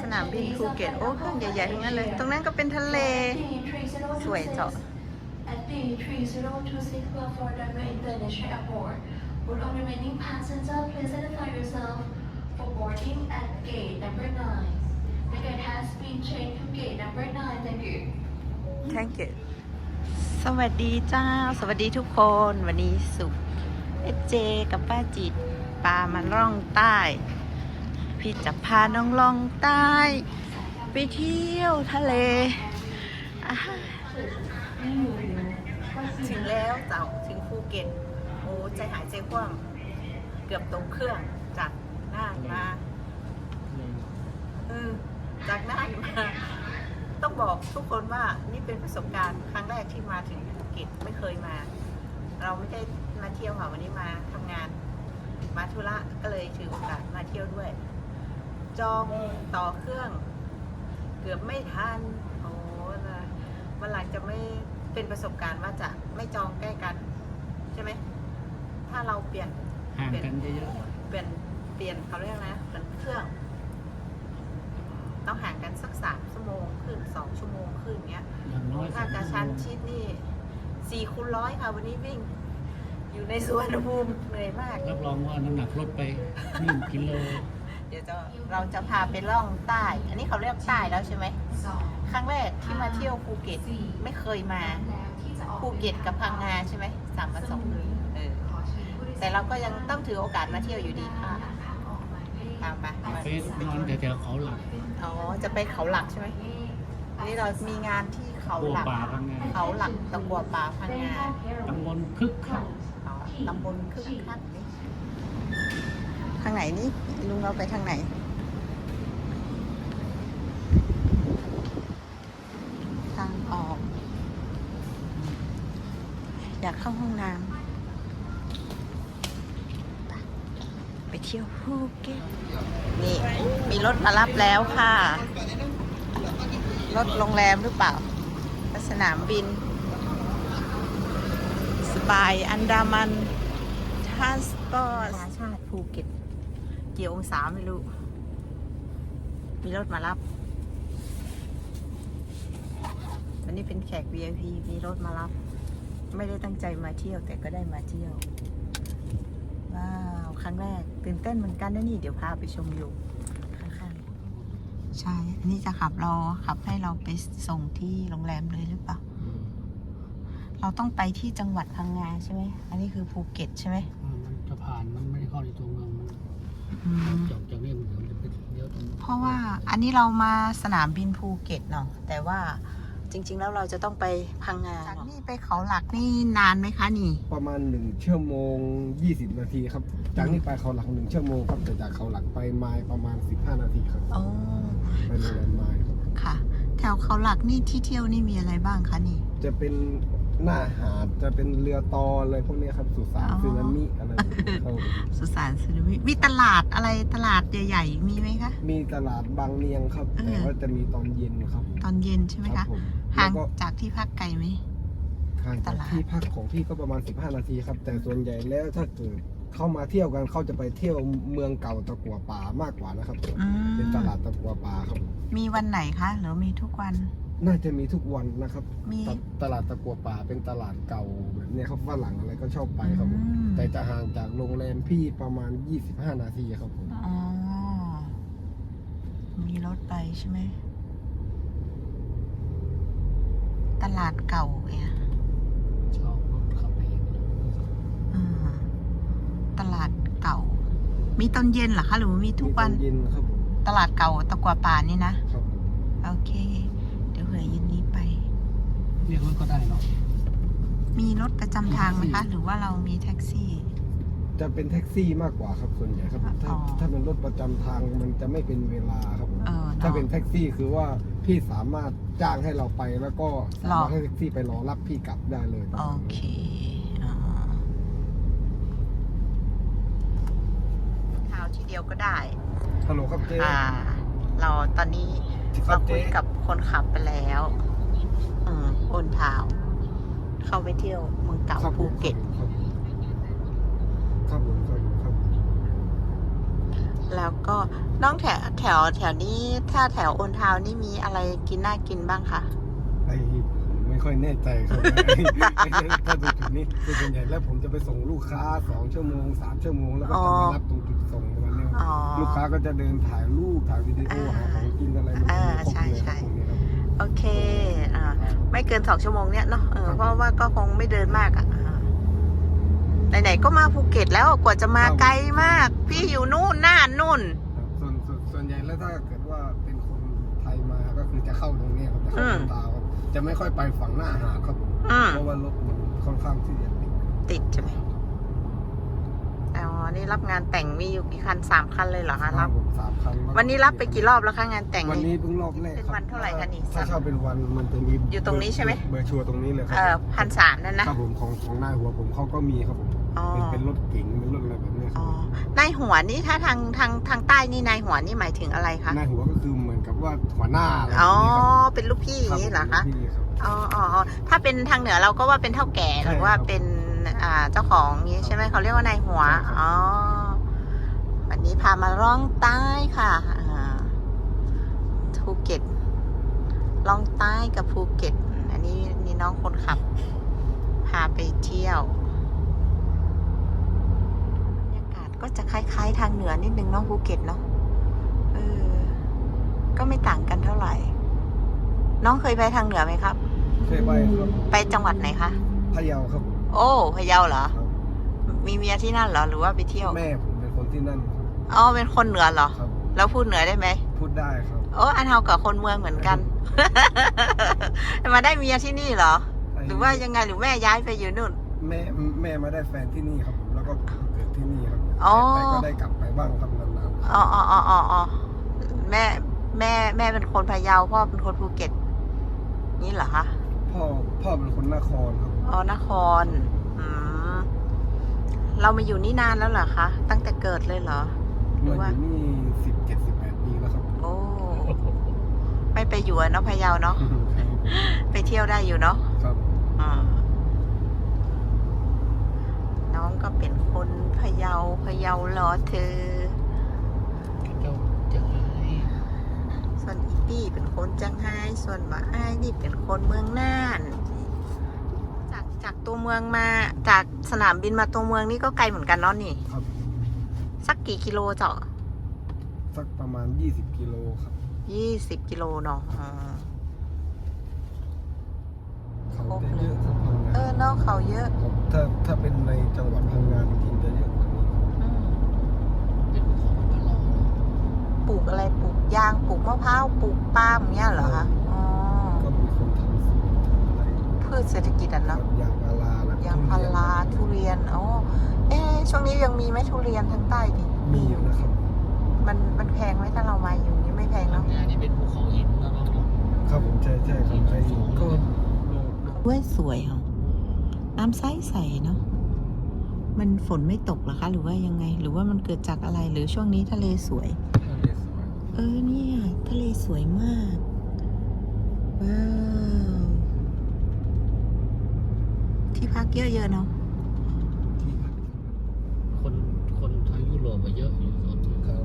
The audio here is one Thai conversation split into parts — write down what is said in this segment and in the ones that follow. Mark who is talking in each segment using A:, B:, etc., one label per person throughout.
A: สนามบินภูเก็ต โอ้เครื่องใหญ่ๆทั้งนั้นเลย ตรงนั้นก็เป็นทะเล สวยเจาะ
B: At the 3026 Florida International Airport, would all remaining passengers please identify yourself for boarding at gate number 9. The gate has been changed to gate number 9. Thank you.
A: thank you สวัสดีเจ้า สวัสดีทุกคน วันนี้สุขเอเจ กับป้าจิตปามาล่องใต้ พี่จะพาน้องล่องใต้ ไปเที่ยวทะเลอ่าถึงแล้วเจ้าถึงภูเก็ต โอ้ใจหายใจกว้างเกือบตกเครื่องจากน่านมาเออจากน่านมา ต้องบอกทุกคนว่านี่เป็นประสบการณ์ครั้งแรกที่มาถึงภูเก็ตไม่เคยมา เราไม่ได้มาเที่ยวค่ะวันนี้มาทำงานมาธุระก็เลยถือโอกาสมาเที่ยวด้วย จองต่อเครื่อง เกือบไม่ทันโอ้นะวันหลังจะไม่เป็นประสบการณ์ว่าจะไม่จองใกล้กัน ใช่ไหม ถ้าเราเปลี่ยน
C: ห่างกันเยอะ
A: เปลี่ยนเปลี่ยนเขาเรียกนะเปลี่ยนเครื่อง ต้องห่างกันสักสามชั่วโมงขึ้นสองชั่วโมงขึ้นเนี้ย
C: ๆอย่างน้อย
A: ถ้ากระชั้นชิดนี่สี่คูณร้อยค่ะวันนี้วิ่ง อยู่ในสวนภูมิเหนื่อยมาก
C: รับรองว่าน้ำหนักลดไปหนึ่งกิโล
A: เดี๋ยวจะเราจะพาไปล่องใต้ อันนี้เขาเรียกใต้แล้วใช่ไหมครั้งแรกที่มาเที่ยวภูเก็ตไม่เคยมาภูเก็ตกับพังงาใช่ไหมสามวันสองคืนเออแต่เราก็ยังต้องถือโอกาสมาเที่ยวอยู่ดีค่ะตามไปมา
C: เฟสนอนแถวๆเขาหลัก
A: อ๋อจะไปเขาหลักใช่ไหมอันนี้เรามีงานที่เขา
C: บัว
A: หลัก
C: ป่าพังงา
A: เขาหลักตะกัวป่าพังงา
C: ตำบลคึกคัก
A: อ๋อตำบลคึกคักนี่ทางไหนนี่ลุงเราไปทางไหน ทางออก อยากเข้าห้องน้ำไปเที่ยวภูเก็ตนี่ มีรถมารับแล้วค่ะ รถโรงแรมหรือเปล่า สนามบิน สบายอันดามันทาสปอร์ตชาติภูเก็ต กี่องศาไม่รู้ มีรถมารับ วันนี้เป็นแขก VIP มีรถมารับ ไม่ได้ตั้งใจมาเที่ยวแต่ก็ได้มาเที่ยว ว้าว ครั้งแรก ตื่นเต้นเหมือนกันนะนี่เดี๋ยวพาไปชมอยู่ข้างๆใช่ อันนี้จะขับรอขับให้เราไปส่งที่โรงแรมเลยหรือเปล่า เราต้องไปที่จังหวัดพังงาใช่ไหม อันนี้คือภูเก็ตใช่ไหม
C: อ่
A: อืม
C: จบจากนี่มันจะไปเลี้ยวตรง
A: เพราะว่าอันนี้เรามาสนามบินภูเก็ตเนาะแต่ว่าจริง ๆ แล้วเราจะต้องไปพังงาจากนี่ไปเขาหลักนี่นานไหมคะนี่
D: ประมาณหนึ่งชั่วโมง 20 นาทีครับ จากนี้ไปเขาหลักหนึ่งชั่วโมงครับแต่จากเขาหลักไปไมล์ประมาณ 15 นาทีครับ
A: อ๋อ
D: ไปโรงแรมไมล์ครับ
A: ค่ะ แถวเขาหลักนี่ที่เที่ยวนี่มีอะไรบ้างคะนี่
D: จะเป็น หน้าหาดจะเป็นเรือตออะไรพวกนี้ครับสุสาน
A: อ๋อ
D: สึนามิอะไรอย่างเงี้ยครับผม
A: สุสานสึนามิมีตลาดอะไรตลาดใหญ่ๆมีไหมคะ
D: มีตลาดบางเนียงครับ
A: เออ
D: แต่ว่าจะมีตอนเย็นครับ
A: ตอนเย็นใช่ไหม
D: ครั
A: คะ
D: ผม
A: ห่า
D: แล้ว
A: ง
D: ก็
A: จากที่พักไกลไหม
D: ห่างจาก
A: ตลาด
D: ที่พักของพี่ก็ประมาณ 15 นาทีครับ แต่ส่วนใหญ่แล้วถ้าเกิดเข้ามาเที่ยวกันเขาจะไปเที่ยวเมืองเก่าตะกัวป่ามากกว่านะครับ
A: อืม
D: เป็นตลาดตะกัวป่าครับ
A: มีวันไหนคะ หรือมีทุกวัน
D: น่าจะมีทุกวันนะครับ
A: มี
D: ตตลาดตะกัวป่าเป็นตลาดเก่าแบบเนี้ยครับฝรั่งอะไรก็ชอบไปครับผม
A: อืม
D: แต่จะห่างจากโรงแรมพี่ประมาณ 25 นาทีครับผม
A: อ๋อ มีรถไปใช่ไหม ตลาดเก่าเนี่ย
C: ชอบรถขับเอง
A: อืมตลาดเก่า มีตอนเย็นเหรอคะ หรือว่ามีทุกวัน
D: มีตอเย็นครับผม
A: ตลาดเก่าตะกัวป่านี่นะ
D: ครับผม
A: โอเค เดี๋ยวเผื่อเย็นนี้ไป
C: เรียกรถก็ได้เนาะ
A: มีรถประจำทางไหม
C: มีแท็
A: คะ
C: กซี่
A: หรือว่าเรามีแท็กซี่
D: จะเป็นแท็กซี่มากกว่าครับส่วนใหญ่ครับ ถ้า
A: อ๋อ
D: ถ้าเป็นรถประจำทางมันจะไม่เป็นเวลาครับผม
A: เออ
D: ถ้า
A: เนาะ
D: เป็นแท็กซี่คือว่าพี่สามารถจ้างให้เราไปแล้วก็สามารถให้แท็กซี่ไปรอรับพี่กลับได้เลย
A: โอเคอ๋อข่าวทีเดียวก็ได้
D: ฮัลโหลครับเจ๊
A: อ่า เราตอนนี้
D: ครั
A: เรา
D: บเจ๊
A: คุยกับคนขับไปแล้ว อืมโอนพาวเข้าไปเที่ยวเมืองเก่า
D: ครับผม
A: ภูเก็ต
D: ครับครับผมครับผมครับ
A: แล้วก็น้องแถวแถวแถวนี้ถ้าแถวโอนทาวน์นี่มีอะไรกินน่ากินบ้างคะ
D: ไอ้ไม่ค่อยแน่ใจครับ ถ้าดูจุดนี้คือส่วนใหญ่แล้วผมจะไปส่งลูกค้าสองชั่วโมงสามชั่วโมงแล้วก็จะมารับตรงจุดส่ง ประมาณเนี้ยครับ
A: อ๋อ
D: ลูกค้าก็จะเดินถ่ายรูปถ่ายวิดีโอหาของกินอะไรมัน
A: อ่า
D: ครบ
A: ใช่
D: เลย
A: ใช่
D: ครับตรงนี้ครับ
A: โอเค อ่า ไม่เกินสองชั่วโมงเนี้ยเนาะเออ
D: ครับ
A: เพราะว่าก็คงไม่เดินมากอะอ่าไหนๆก็มาภูเก็ตแล้วกว่าจะมา
D: ครับ
A: ไกลมาก พี่อยู่นู่นน่านนู่น
D: ส่วนส่วนส่วนใหญ่แล้วถ้าเกิดว่าเป็นคนไทยมาก็คือจะเข้าตรงนี้ครับจะเข้า
A: อืม
D: ตรงตาวครับจะไม่ค่อยไปฝั่งหน้าหาดครับผม
A: อืม
D: เพราะว่ารถมันค่อนข้างที่จะติด
A: ติดใช่ไหม อ๋อนี่รับงานแต่งมีอยู่กี่คันสามคันเลยเหรอคะรับ
D: ผมสามครั้งแล้ว
A: วันนี้รับไปกี่รอบแล้วคะงานแต่ง
D: วัน
A: นี้
D: นี้เพิ่งรอบแรก
A: เป็น
D: ครับ
A: วันเท่าไหร่คะนี่
D: ถ้าเช่าเป็นวันมันจะมี
A: อยู่ตรงนี้ใช่ไหม
D: เบอร์ชัวร์ตรงนี้เลยครั
A: เออพันสามนั่นนะครับ
D: ผมของของนายหัวผมเขาก็มีครับผม
A: อ๋อ
D: เป็นเป็นรถเก๋งเป็นรถอะไรแบบเนี้ยค
A: อ๋
D: รั
A: อบนายหัวนี่ถ้าทางทางทางใต้นี่นายหัวนี่หมายถึงอะไรคะ
D: นายหัวก็คือเหมือนกับว่าหัวหน้าอะไรแบบ
A: อ๋อ
D: นี้ครับ
A: เป็นลูกพี่อย่างนี้เหรอคะ
D: บผมพี่ครับ
A: อ๋ออ๋ออ๋อถ้าเป็นทางเหนือเราก็ว่าเป็นเท่าแก่
D: ใช่
A: หรือว่า
D: ครับ
A: เป็น อ่าเจ้าของนี้ใช่ไหมเขาเรียกว่านายหัว
D: ใช่ครับ
A: อ๋อวันนี้พามาล่องใต้ค่ะอ่าภูเก็ตล่องใต้กับภูเก็ต อันนี้นี่น้องคนขับ พาไปเที่ยวบรรยากาศก็จะคล้ายๆ ทางเหนือนิดนึงเนาะภูเก็ตเนาะเออก็ไม่ต่างกันเท่าไหร่ น้องเคยไปทางเหนือไหมครับ
D: เคยไปครับ
A: ไปจังหวัดไหนคะ
D: พะเยาครับผม
A: โอ้พะเยาเหรอ
D: ครับ
A: มีเมียที่นั่นเหรอหรือว่าไปเที่ยว
D: แม่ผมเป็นคนที่นั่นครับ
A: อ๋อเป็นคนเหนือเหรอ
D: ครับ
A: แล้วพูดเหนือได้ไหม
D: พูดได้ครับ
A: โอ้อันเทากับคนเมืองเหมือนกัน มาได้เมียที่นี่เหรอ หรือว่ายังไงหรือแม่ย้ายไปอยู่นู่น
D: แม่แม่มาได้แฟนที่นี่ครับผมแล้วก็เกิดที่นี่ครับ
A: อ๋อ
D: แต่ก็ได้กลับไปบ้างครับนานๆ
A: อ๋ออ๋ออ๋ออ๋ออ๋อแม่แม่แม่เป็นคนพะเยาพ่อเป็นคนภูเก็ตนี่เหรอคะ
D: พ่อพ่อเป็นคนนครครับ
A: อ๋อนครอืมเรามาอยู่นี่นานแล้วเหรอคะ ตั้งแต่เกิดเลยเหรอ หรือ
D: มา
A: ว่า
D: อยู่นี่สิบเจ็ดสิบแปดปีแล้วครับ
A: โอ้ ไม่ไปอยู่อะเนาะพะเยาเนาะ ไปเที่ยวได้อยู่เนาะ
D: ครับ
A: อ่าน้องก็เป็นคนพะเยาพะเยาเหรอเธอ
C: เจ้าจะหาย
A: ส่วนอี ปี้เป็นคนจังไห้ส่วนบ่าอ้ายนี่เป็นคนเมืองน่าน จากจากตัวเมืองมาจากสนามบินมาตัวเมืองนี่ก็ไกลเหมือนกันเนาะนี่
D: ครับ
A: สักกี่กิโลเจ้า
D: สักประมาณยี่สิบกิโลครับ
A: ยี่สิบกิโลเนาะอ๋อ
D: เขาจะเยอะครับพังงา
A: เออเนาะเขาเยอะ
D: ครับถ้าถ้าเป็นในจังหวัดพังงาจริงๆจะเยอะกว่านี้ครับ
A: อืม
C: เป็นของมันตลอด
A: ปลูกอะไรปลูกยางปลูกมะพร้าวปลูกปาล์มเงี้ยเหรอคะอ๋อ
D: ก็มีคนทำสวนทำอะไร
A: พืชเศรษฐกิจอะ
D: ครั
A: เนาะ
D: บยางพาราแล้วก็
A: ยางพาราทุเรียนอ๋อเอ๊ะช่วงนี้ยังมีไหมทุเรียนทางใต้ดิ
D: มีอยู่นะครับ
A: มันมันแพงไหมถ้าเรามาอยู่นี่ไม่แพง
C: ทา
A: เนาะ
C: งานนี่เป็นภูเขาหินแล้วเนาะ
D: ครับผมใช่ใช่ครับไอ้ก็
A: ด้วยสวยเหรอน้ำใสใสเนาะมันฝนไม่ตกเหรอคะ หรือว่ายังไง หรือว่ามันเกิดจากอะไรหรือช่วงนี้ทะเลสวย
D: ทะ เลสวย
A: เออเนี่ย ทะเลสวยมาก ว้าว ที่พักเยอะๆเนาะ
D: ที่พัก
C: คนคนทางยุโรปมาเยอะอยู่ส่วนนี้
D: ครับ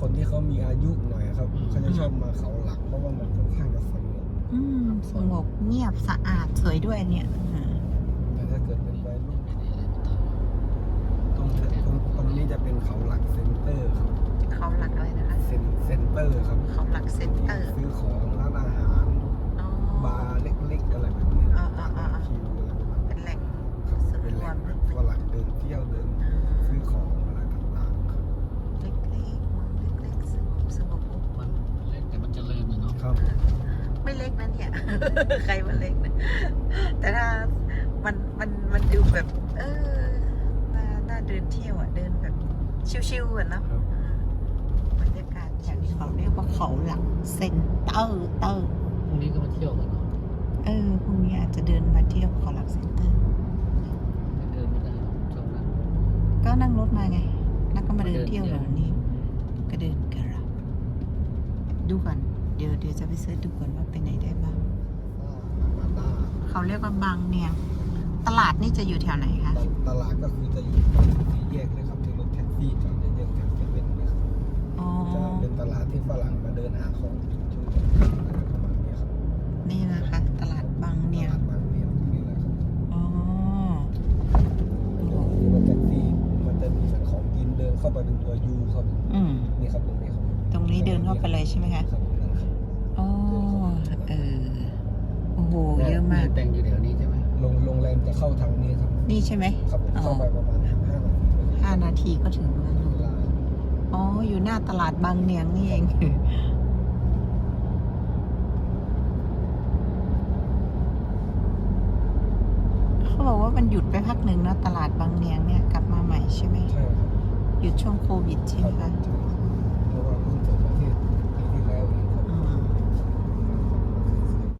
D: คนที่เขามีอายุหน่อยครับ
C: อืม
D: เขาจะชอบมาเขาหลัก เพราะว่ามันค่อนข้างจะสงบ
A: อืมสงบเงียบสะอาดสวยด้วยเนี่ยอ่า
D: แต่ถ้าเกิดเป็นวัยรุ่น
C: ไม่ได้อะไรมาท
D: ตรงตรงตรงนี้จะเป็นเขาหลักเซ็นเตอร์ครับ
A: เขาหลักอะไรนะคะ
D: เซ็นเซ็นเตอร์ครับ
A: เขาหลักเซ็นเตอร์
D: ซื้อของร้านอาหาร
A: อ๋อ บา
D: ร์เล็กๆอะไรแบบนี้
A: อ่าอ่าอ่า
D: คิวอะไรประมาณ
A: เป็
D: นี้
A: นแหล่ง
D: ครับ
A: ส่วน
D: เป็น
A: ร
D: แห
A: ว
D: ล่
A: ม
D: งแบบฝรั่งเดินเที่ยวเดิน
A: อ่า
D: ซื้อของอะไรต่างๆครับ
A: เล็กๆเมืองเล็กๆสงบสงบำ
C: มันเล็กแต่มันเจริญนะเนาะ
D: ครับ
A: ไม่เล็กนะเนี่ย ใครมันเล็กนะ แต่ถ้ามันมันมันดูแบบ เออน่าน่าเดินเที่ยวอะ เดินแบบชิวๆอะเนอะ
D: ครับ
A: บ รรยากาศอย่างที่เขาเรียกว่าเขาหลักเซ็นเตอร์เตอร์
C: พรุ่งนี้ก็มาเที่ยวกันเนาะ
A: เออพรุ่งนี้อาจจะเดินมาเที่ยวเขาหลักเซ็นเตอร์
C: ไม่เดินไม่ได้หรอกช่วงนั้น
A: ก็นั่งรถมาไง แล้วก็มาเดินเที่ยวแถวนี้ก็เดินกันละดูก่อน เดี๋ยวเดี๋ยวจะไปเสิร์ชดูก่อนว่าไปไหนได้บ้าง
D: มาตา
A: เขาเรียกว่าบางเนียง ตลาดนี่จะอยู่แถวไหนคะ
D: ตลาดก็คือจะอยู่ตรงสี่แยกเลยครับที่รถแท็กซี่จอดจะเยอะแถวเซเว่น ฝรั่งมาเดินหาของชุมชนอะไรประมาณนี้ครับ
A: นี่นะคะ ตลาดบางเนียง
D: ตลาดบางเนียงนี่แหละครับ
A: อ๋อโอ้โห
D: นี่มันจะมีมันจะมีเป็นของกินเดินเข้าไปเป็นตัวยูครับ
A: อืม
D: นี่ครับตรงนี้ครับ
A: ตรงนี้เดินเข้าไปเลยใช่ไหมคะ
D: ครับนั่นครับ
A: อ๋อเออโอ้โหเยอะมาก
C: แต่งอยู่แถวนี้ใช่ไหม
D: โรงโรงแรมจะเข้าทางนี้ครับ
A: นี่ใช่ไหม
D: ครับผม
A: อ๋อ
D: เข้าไปประมาณห้านาทีก็ถึง
A: ห้านาทีก็ถึงแล้ว
D: เวลา
A: อ๋อ อยู่หน้าตลาดบางเนียงนี่เอง เขาบอกว่ามันหยุดไปพักหนึ่งเนอะตลาดบางเนียงเนี่ย กลับมาใหม่ใช่ไหม
D: ใช่ครับ
A: หยุดช่วงโควิดใช่ไหม
D: ครั
A: คะ
D: บใช่ครับ